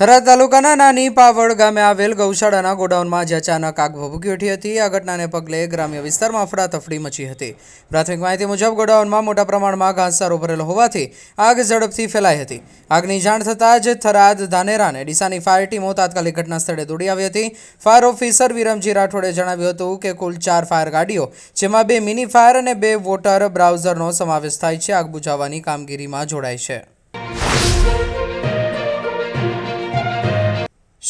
થરાદ તાલુકાના નાની પાવડ ગામે આવેલ ગૌશાળાના ગોડાઉનમાં જે અચાનક આગ ભભૂકી ઉઠી હતી. આ ઘટનાને પગલે ગ્રામ્ય વિસ્તારમાં અફડાતફડી મચી હતી. પ્રાથમિક માહિતી મુજબ ગોડાઉનમાં મોટા પ્રમાણમાં ઘાસચારો ભરેલો હોવાથી આગ ઝડપથી ફેલાઈ હતી. આગની જાણ થતાં જ થરાદ ધાનેરા અને ડીસાની ફાયર ટીમો તાત્કાલિક ઘટના સ્થળે દોડી આવી હતી. ફાયર ઓફિસર વિરમજી રાઠોડે જણાવ્યું હતું કે કુલ ચાર ફાયર ગાડીઓ, જેમાં બે મિની ફાયર અને બે વોટર બ્રાઉઝરનો સમાવેશ થાય છે, આગ બુઝાવવાની કામગીરીમાં જોડાય છે.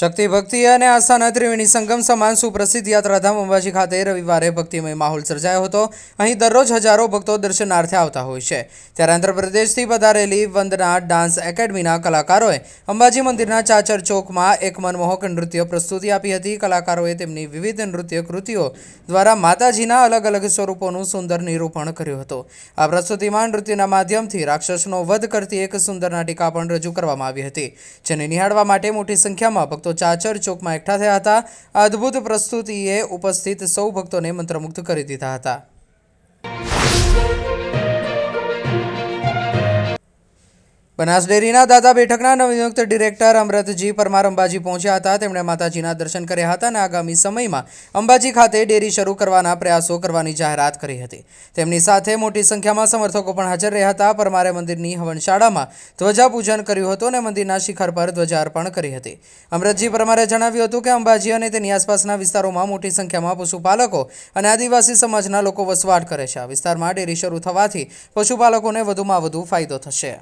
શક્તિ ભક્તિ અને આસ્થાના ત્રિવેણી સંગમ સમાન સુપ્રસિદ્ધ યાત્રાધામ અંબાજી ખાતે રવિવારે ભક્તિમય માહોલ સર્જાયો હતો. અહીં દરરોજ હજારો ભક્તો દર્શનાર્થે આવતા હોય છે. ત્યારે આંધ્રપ્રદેશથી પધારેલી વંદના ડાન્સ એકેડમીના કલાકારોએ અંબાજી મંદિરના ચાચર ચોકમાં એક મનમોહક નૃત્ય પ્રસ્તુતિ આપી હતી. કલાકારોએ તેમની વિવિધ નૃત્ય કૃતિઓ દ્વારા માતાજીના અલગ અલગ સ્વરૂપોનું સુંદર નિરૂપણ કર્યું હતું. આ પ્રસ્તુતિમાં નૃત્યના માધ્યમથી રાક્ષસનો વધ કરતી એક સુંદર નાટિકા પણ રજૂ કરવામાં આવી હતી, જેને નિહાળવા માટે મોટી સંખ્યામાં ભક્તો ચાચર ચોકમાં એકઠા થયા હતા. અદ્ભુત પ્રસ્તુતિએ ઉપસ્થિત સૌ ભક્તોને મંત્રમુગ્ધ કરી દીધા હતા. બનાસ ડેરીના દાદા બેઠકના નવનિયુક્ત ડિરેક્ટર અમરતજી પરમાર અંબાજી પહોંચ્યા હતા. તેમણે માતાજીના દર્શન કર્યા હતા અને આગામી સમયમાં અંબાજી ખાતે ડેરી શરૂ કરવાના પ્રયાસો કરવાની જાહેરાત કરી હતી. તેમની સાથે મોટી સંખ્યામાં સમર્થકો પણ હાજર રહ્યા હતા. પરમારે મંદિરની હવનશાળામાં ધ્વજાપૂજન કર્યું હતું અને મંદિરના શિખર પર ધ્વજાર્પણ કરી હતી. અમરતજી પરમારે જણાવ્યું હતું કે અંબાજી અને તેની આસપાસના વિસ્તારોમાં મોટી સંખ્યામાં પશુપાલકો અને આદિવાસી સમાજના લોકો વસવાટ કરે છે. આ વિસ્તારમાં ડેરી શરૂ થવાથી પશુપાલકોને વધુમાં વધુ ફાયદો થશે.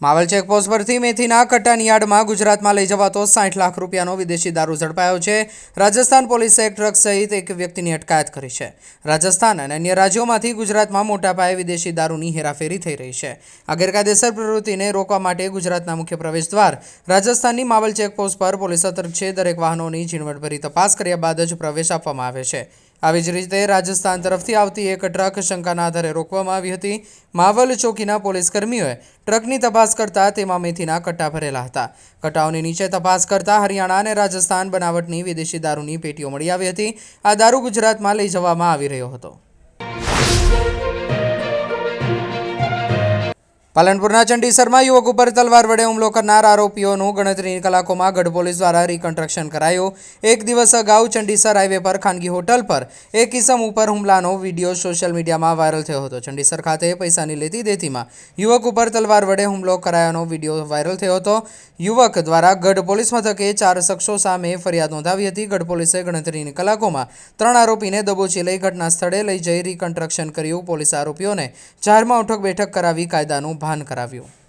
માવલ ચેકપોસ્ટ પરથી મેથીના કટ્ટાની યાર્ડમાં ગુજરાતમાં લઈ જવાતો સાઠ લાખ રૂપિયાનો વિદેશી દારૂ ઝડપાયો છે. રાજસ્થાન પોલીસે એક ટ્રક સહિત એક વ્યક્તિની અટકાયત કરી છે. રાજસ્થાન અને અન્ય રાજ્યોમાંથી ગુજરાતમાં મોટા પાયે વિદેશી દારૂની હેરાફેરી થઈ રહી છે. આ ગેરકાયદેસર પ્રવૃત્તિને રોકવા માટે ગુજરાતના મુખ્ય પ્રવેશ દ્વાર રાજસ્થાનની માવલ ચેકપોસ્ટ પર પોલીસ સતર્ક છે. દરેક વાહનોની ઝીણવટભરી તપાસ કર્યા બાદ જ પ્રવેશ આપવામાં આવે છે. આવી જ રીતે રાજસ્થાન તરફથી આવતી એક ટ્રક શંકાના આધારે રોકવામાં આવી હતી. માવલ ચોકીના પોલીસ કર્મીઓએ ટ્રકની તપાસ કરતા તેમાં મેથીના કટ્ટા ભરેલા હતા. કટ્ટાઓની નીચે તપાસ કરતા હરિયાણા અને રાજસ્થાન બનાવટની વિદેશી દારૂની પેટીઓ મળી આવી હતી. આ દારૂ ગુજરાતમાં લઈ જવામાં આવી રહ્યો હતો. પાલનપુરના ચંડીસરમાં યુવક ઉપર તલવાર વડે હુમલો કરનાર આરોપીઓનું ગણતરીની કલાકોમાં ગઢ પોલીસ દ્વારા રિકન્સ્ટ્રક્શન કરાયું. એક દિવસ અગાઉ ચંડીસર હાઈવે પર ખાનગી હોટલ પર એક કિસમ ઉપર હુમલાનો વીડિયો સોશિયલ મીડિયામાં વાયરલ થયો હતો. ચંડીસર ખાતે પૈસાની લેતી દેતીમાં યુવક ઉપર તલવાર વડે હુમલો કરાયાનો વીડિયો વાયરલ થયો હતો. યુવક દ્વારા ગઢ પોલીસ મથકે ચાર શખ્સો સામે ફરિયાદ નોંધાવી હતી. ગઢ પોલીસે ગણતરીની કલાકોમાં ત્રણ આરોપીને દબોચી લઈ ઘટના સ્થળે લઈ જઈ રિકન્સ્ટ્રક્શન કર્યું. પોલીસ આરોપીઓને જાહેરમાં ઉઠક બેઠક કરાવી કાયદાનું ભાન કરાવ્યું.